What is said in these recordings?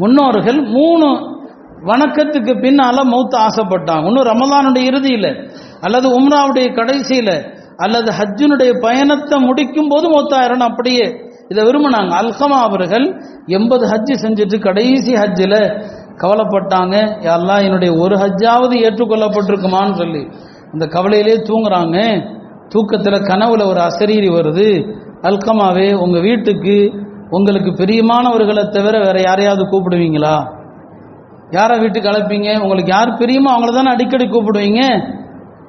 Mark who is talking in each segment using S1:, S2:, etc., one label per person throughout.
S1: முன்னோர்கள் மூணு வணக்கத்துக்கு பின்னால மௌத்து ஆசைப்பட்டாங்க. ஒன்றும் ரமதானுடைய இறுதியில் அல்லது உம்ராவுடைய கடைசியில் அல்லது ஹஜ்ஜினுடைய பயணத்தை முடிக்கும் போது மௌத்தாயிரம் அப்படியே இதை விரும்பினாங்க. அல்கமா அவர்கள் எண்பது ஹஜ்ஜு செஞ்சுட்டு கடைசி ஹஜ்ஜில் கவலைப்பட்டாங்க. எல்லாம் என்னுடைய ஒரு ஹஜ்ஜாவது ஏற்றுக்கொள்ளப்பட்டிருக்குமான்னு சொல்லி. அந்த கவலையிலே தூங்குறாங்க. தூக்கத்தில் கனவுல ஒரு அசரீரி வருது. அல்கமாவே உங்கள் வீட்டுக்கு உங்களுக்கு பிரியமானவர்களை தவிர வேற யாரையாவது கூப்பிடுவீங்களா? யாரை வீட்டுக்கு அழைப்பீங்க? உங்களுக்கு யார் பிரியமோ அவங்கள தானே அடிக்கடி கூப்பிடுவீங்க?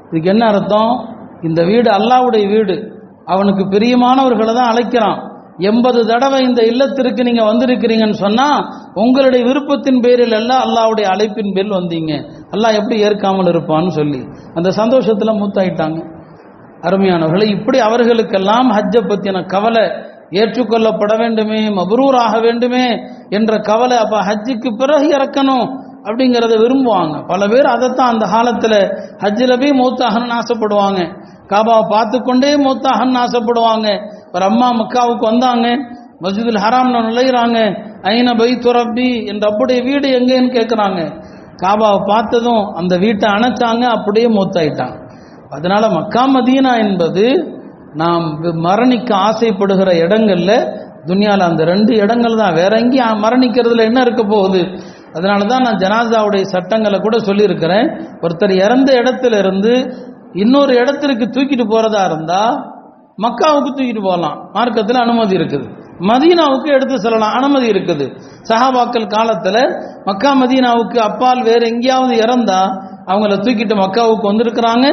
S1: இதுக்கு என்ன அர்த்தம்? இந்த வீடு அல்லாவுடைய வீடு. அவனுக்கு பிரியமானவர்களை தான் அழைக்கிறான். எண்பது தடவை இந்த இல்லத்திற்கு நீங்க வந்திருக்கிறீங்கன்னு சொன்னா உங்களுடைய விருப்பத்தின் பேரில் எல்லாம் அல்லாவுடைய அழைப்பின் பேரில் வந்தீங்க. அல்லாஹ் எப்படி ஏற்காமல் இருப்பான்னு சொல்லி. அந்த சந்தோஷத்துல மூத்தாயிட்டாங்க. அருமையானவர்களை இப்படி அவர்களுக்கெல்லாம் ஹஜ்ஜை பத்தின கவலை ஏற்றுக்கொள்ளப்பட வேண்டுமே மபரூர் ஆக வேண்டுமே என்ற கவலை அப்ப ஹஜ்ஜுக்கு பிறகு இறக்கணும் அப்படிங்கிறத விரும்புவாங்க. பல பேர் அதைத்தான் அந்த காலத்துல ஹஜ்ஜில் போய் மூத்தாகணும்னு ஆசைப்படுவாங்க. காபாவை பார்த்து கொண்டே மூத்தாகன்னு ஆசைப்படுவாங்க. ஒரு அம்மா மக்காவுக்கு வந்தாங்க. மஸ்ஜிதுல் ஹராம்ல நுழையிறாங்க. ஐன பை துரப்பி என்ற அப்படியே வீடு எங்கேன்னு கேட்குறாங்க காபாவை பார்த்ததும் அந்த வீட்டை அணைச்சாங்க அப்படியே மூத்தாயிட்டாங்க. அதனால மக்கா மதீனா என்பது நாம் மரணிக்க ஆசைப்படுகிற இடங்கள்ல துனியாவில் அந்த ரெண்டு இடங்கள் தான். வேற எங்கேயும் மரணிக்கிறதுல என்ன இருக்க போகுது? அதனால தான் நான் ஜனாசாவுடைய சட்டங்களை கூட சொல்லியிருக்கிறேன். ஒருத்தர் இறந்த இடத்துல இருந்து இன்னொரு இடத்திற்கு தூக்கிட்டு போறதா இருந்தா மக்காவுக்கு தூக்கிட்டு போகலாம். மார்க்கத்தில் அனுமதி இருக்குது. மதீனாவுக்கு எடுத்து செல்லலாம். அனுமதி இருக்குது. சஹாபாக்கள் காலத்தில் மக்கா மதீனாவுக்கு அப்பால் வேறு எங்கேயாவது இறந்தா அவங்கள தூக்கிட்டு மக்காவுக்கு வந்திருக்கிறாங்க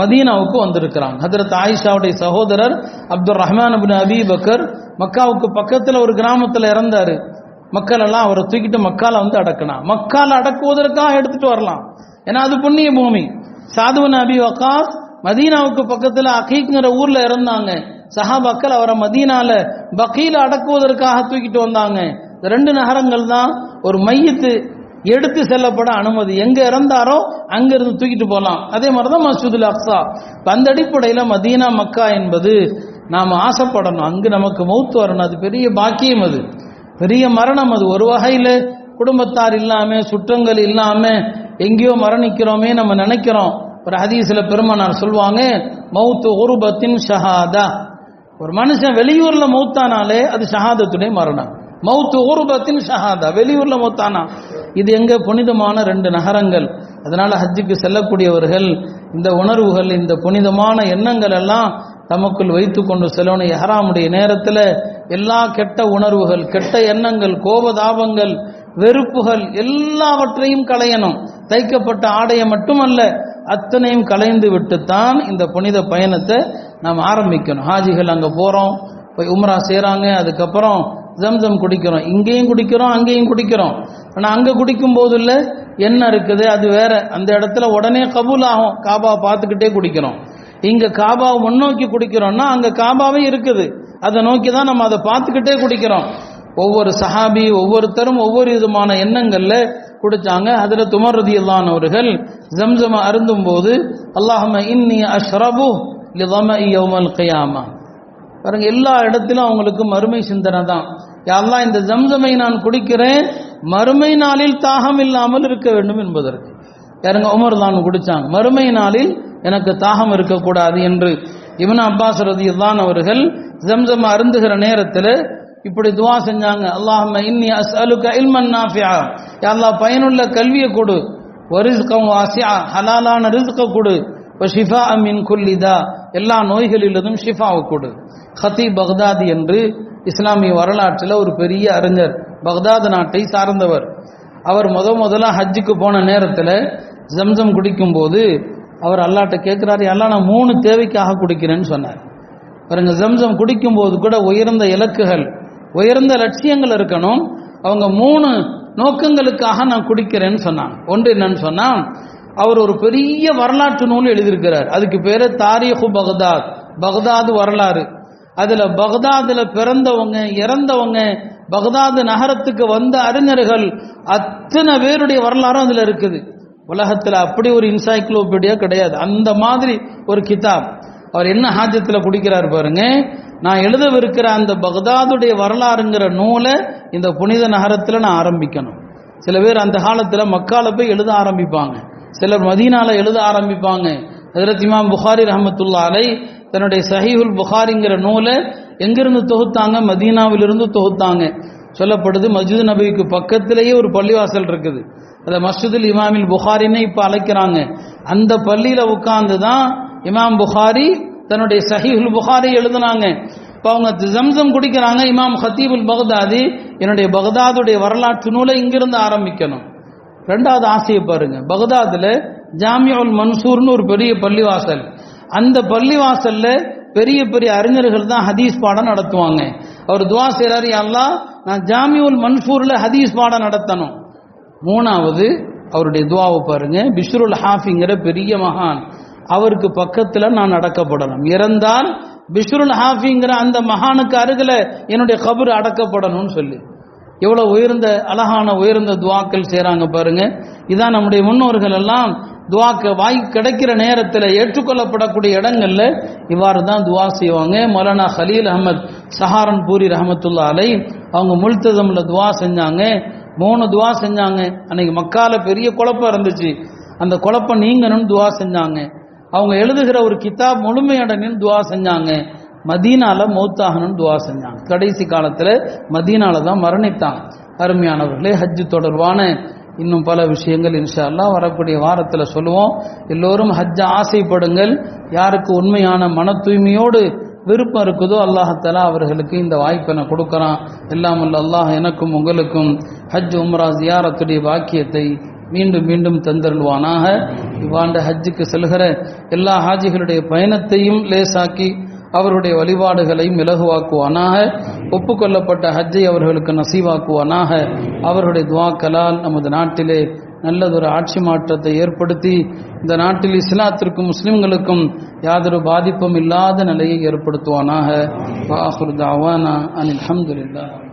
S1: மதீனாவுக்கு வந்திருக்கிறாங்க. ஹதரத் ஆயிஷாவுடைய சகோதரர் Abdul Rahman ibn Abi Bakr மக்காவுக்கு பக்கத்தில் ஒரு கிராமத்தில் இறந்தார். மக்கள் எல்லாம் அவரை தூக்கிட்டு மக்கால வந்து அடக்கினான் மக்கால் அடக்குவதற்காக எடுத்துட்டு வரலாம். ஏன்னா அது புண்ணிய பூமி. சாதுவன் அபி வக்காஸ் மதீனாவுக்கு பக்கத்தில் அகீக்குங்கிற ஊர்ல இறந்தாங்க. சஹாபாக்கள் அவரை மதீனால பக்கீல அடக்குவதற்காக தூக்கிட்டு வந்தாங்க. ரெண்டு நகரங்கள் தான் ஒரு மையத்து எடுத்து செல்லப்பட அனுமதி. எங்க இறந்தாரோ அங்கிருந்து தூக்கிட்டு போகலாம் அதே மாதிரிதான் மசூதுல் அக்ஸா. அந்த அடிப்படையில மதீனா மக்கா என்பது நாம் ஆசைப்படணும். அங்கு நமக்கு மௌத்து வரணும். அது பெரிய பாக்கியம் அது. பெரிய மரணம் அது. ஒரு வகையில் குடும்பத்தார் இல்லாம சுற்றங்கள் இல்லாம எங்கேயோ மரணிக்கிறோமே நம்ம நினைக்கிறோம். ஒரு ஹதீஸ்ல பெருமனார் சொல்லுவாங்க மௌத்து உருபத்தின் ஷஹாதா. ஒரு மனுஷன் வெளியூர்ல மௌத்தானாலே அது ஷஹாதத்துடைய மரணம். மௌத்து ஊர்பத்தின் ஷஹாதா. வெளியூர்ல மௌத்தானா? இது எங்க புனிதமான ரெண்டு நகரங்கள். அதனால ஹஜ்ஜுக்கு செல்லக்கூடியவர்கள் இந்த உணர்வுகள் இந்த புனிதமான எண்ணங்கள் எல்லாம் தமக்குள் வைத்து கொண்டு செல்லணும். எஹராமுடைய நேரத்தில் எல்லா கெட்ட உணர்வுகள் கெட்ட எண்ணங்கள் கோபதாபங்கள் வெறுப்புகள் எல்லாவற்றையும் களையணும். தைக்கப்பட்ட ஆடையை மட்டுமல்ல அத்தனையும் கலைந்து விட்டுத்தான் இந்த புனித பயணத்தை நாம் ஆரம்பிக்கணும். ஹாஜிகள் அங்கே போகிறோம் போய் உம்ரா செய்கிறாங்க அதுக்கப்புறம் ஜம்சம் குடிக்கிறோம். இங்கேயும் குடிக்கிறோம் அங்கேயும் குடிக்கிறோம். ஆனால் அங்கே குடிக்கும் போது இல்லை என்ன இருக்குது? அது வேற. அந்த இடத்துல உடனே கபூல் ஆகும் காபாவை பார்த்துக்கிட்டே குடிக்கிறோம். இங்கே காபாவை முன்னோக்கி குடிக்கிறோம்னா அங்கே காபாவே இருக்குது. அதை நோக்கி தான் நம்ம அதை பார்த்துக்கிட்டே குடிக்கிறோம். ஒவ்வொரு சஹாபி ஒவ்வொருத்தரும் ஒவ்வொரு விதமான எண்ணங்களில் குடித்தாங்க அதில் அதுல துமரதி அவர்கள் ஜம்சம அருந்தும் போது அல்லாஹம இன்னி அஷ்ரபு யௌமல் கயாமா. பாருங்க எல்லா இடத்திலும் அவங்களுக்கு மறுமை சிந்தனை தான். யாரெல்லாம் இந்த ஜம்சமை நான் குடிக்கிறேன் மறுமை நாளில் தாகம் இல்லாமல் இருக்க வேண்டும் என்பதற்கு. யாருங்க உமர் தான் குடிச்சாங்க. மறுமை நாளில் எனக்கு தாகம் இருக்கக்கூடாது என்று இவன் அப்பாஸ் ரதியுல்லான் அவர்கள் ஜம்சம் அருந்துகிற நேரத்தில் இப்படி துவா செஞ்சாங்க. அல்லாஹ் இன்னி அஸ்அலுக இல்மன் நாஃபியா யாரெல்லாம் பயனுள்ள கல்வியை கொடு. வரிஸ்கம் வாசியா ஹலாலான ரிஸ்க கொடு. ஷிஃபா அமின் குல்லிதா எல்லா நோய்களிலிருந்தும் ஷிஃபாவை கொடு. ஹத்தி பக்தாதி என்று இஸ்லாமிய வரலாற்றில் ஒரு பெரிய அறிஞர் பக்தாத் நாட்டை சார்ந்தவர். அவர் முத முதல்ல ஹஜ்ஜுக்கு போன நேரத்தில் ஜம்சம் குடிக்கும் போது அவர் அல்லாட்ட கேட்குறாரு எல்லாம் நான் மூணு தேவைக்காக குடிக்கிறேன்னு சொன்னார். பாருங்க ஜம்சம் குடிக்கும் போது கூட உயர்ந்த இலக்குகள் உயர்ந்த லட்சியங்கள் இருக்கணும். அவங்க மூணு நோக்கங்களுக்காக நான் குடிக்கிறேன்னு சொன்னாங்க. ஒன்று என்னன்னு சொன்னால் அவர் ஒரு பெரிய வரலாற்று நூல் எழுதியிருக்கிறார். அதுக்கு பேரு தாரீஹு பக்தாத். பக்தாது வரலாறு. அதுல பக்தாதுல பிறந்தவங்க இறந்தவங்க பக்தாது நகரத்துக்கு வந்த அறிஞர்கள் அத்தனை பேருடைய வரலாறும் அதுல இருக்குது. உலகத்தில் அப்படி ஒரு இன்சைக்ளோபீடியா கிடையாது. அந்த மாதிரி ஒரு கிதாப். அவர் என்ன ஹாஜத்துல குடிக்கிறார் பாருங்க. நான் எழுதவிருக்கிற அந்த பக்தாதுடைய வரலாறுங்கிற நூலை இந்த புனித நகரத்தில் நான் ஆரம்பிக்கணும். சில பேர் அந்த காலத்தில் மக்கால போய் எழுத ஆரம்பிப்பாங்க. சிலர் மதீனால எழுத ஆரம்பிப்பாங்க. ஹஜரத் இமாம் புகாரி ரஹமத்துல்லா அலை தன்னுடைய சஹீஹுல் புகாரிங்கிற நூலை எங்கிருந்து தொகுத்தாங்க? மதீனாவிலிருந்து தொகுத்தாங்க. சொல்லப்படுது மஸ்ஜித் நபிக்கு பக்கத்திலேயே ஒரு பள்ளிவாசல் இருக்குது. அதை மஸ்ஜிதுல் இமாமில் புகாரின்னு இப்போ அழைக்கிறாங்க. அந்த பள்ளியில உட்கார்ந்து தான் இமாம் புகாரி தன்னுடைய சஹீஹுல் புகாரி எழுதுனாங்க. இப்போ அவங்க ஜம்சம் குடிக்கிறாங்க. இமாம் ஹத்தீபுல் பகதாதி என்னுடைய பகதாதுடைய வரலாற்று நூலை இங்கிருந்து ஆரம்பிக்கணும். ரெண்டாவது ஆசையை பாருங்க. பகதாதுல ஜாமியுல் மன்சூர்னு ஒரு பெரிய பள்ளிவாசல். அந்த பள்ளிவாசல்ல பெரிய பெரிய அறிஞர்கள் தான் ஹதீஸ் பாடம் நடத்துவாங்க. அவர் துவா செய்கிறார் "யா நான் ஜாமியுல் மன்சூர்ல ஹதீஸ் பாடம் நடத்தணும். மூணாவது அவருடைய துவாவை பாருங்க. பிஷ்ருல் ஹாஃபிங்கிற பெரிய மகான். அவருக்கு பக்கத்துல நான் அடக்கப்படணும். இறந்தால் பிஷ்ருல் ஹாஃபிங்கிற அந்த மகானுக்கு அருகில் என்னுடைய கபர் அடக்கப்படணும்னு சொல்லி. எவ்வளவு உயர்ந்த அழகான உயர்ந்த துவாக்கள் செய்கிறாங்க பாருங்க. இதான் நம்முடைய முன்னோர்கள் எல்லாம் துவாக்க வாய் கிடைக்கிற நேரத்தில் ஏற்றுக்கொள்ளப்படக்கூடிய இடங்கள்ல இவ்வாறு தான் துவா செய்வாங்க. மௌலானா ஹலீல் அஹமத் சஹாரன்பூரி ரஹமத்துல்லா அலை அவங்க முல்ததம்ல துவா செஞ்சாங்க. மூணு துவா செஞ்சாங்க. அன்னைக்கு மக்கால பெரிய குழப்பம் இருந்துச்சு. அந்த குழப்பம் நீங்கணும்னு துவா செஞ்சாங்க. அவங்க எழுதுகிற ஒரு கிதாப் முழுமையடனின்னு துவா செஞ்சாங்க. மதீனால மௌத்தாகணும்னு துவா செஞ்சாங்க. கடைசி காலத்தில் மதீனால தான் மரணித்தாங்க. அருமையானவர்களே ஹஜ் தொடர்பான இன்னும் பல விஷயங்கள் இன்ஷா அல்லாஹ் வரக்கூடிய வாரத்தில் சொல்லுவோம். எல்லோரும் ஹஜ்ஜ ஆசைப்படுங்கள். யாருக்கு உண்மையான மன தூய்மையோடு விருப்பம் இருக்குதோ அல்லாஹத்தாலா அவர்களுக்கு இந்த வாய்ப்பை நான் கொடுக்கறான். இல்லாமல் அல்லாஹ் எனக்கும் உங்களுக்கும் ஹஜ் உம்ரா ஜியாரத்துடைய பாக்கியத்தை மீண்டும் மீண்டும் தந்தருள்வானாக. இவ்வாண்டு ஹஜ்ஜுக்கு செல்கிற எல்லா ஹாஜிகளுடைய பயணத்தையும் லேசாக்கி அவருடைய வழிபாடுகளை மிளகுவாக்குவானாக ஒப்புக்கொள்ளப்பட்ட ஹஜ்ஜை அவர்களுக்கு நசீவாக்குவானாக அவருடைய துவாக்களால் நமது நாட்டிலே நல்லதொரு ஆட்சி மாற்றத்தை ஏற்படுத்தி இந்த நாட்டில் இஸ்லாத்திற்கும் முஸ்லிம்களுக்கும் யாதொரு பாதிப்பும் இல்லாத நிலையை ஏற்படுத்துவானாக. வாஹுர் தாவானா அனில் அல்ஹம்துலில்லாஹ்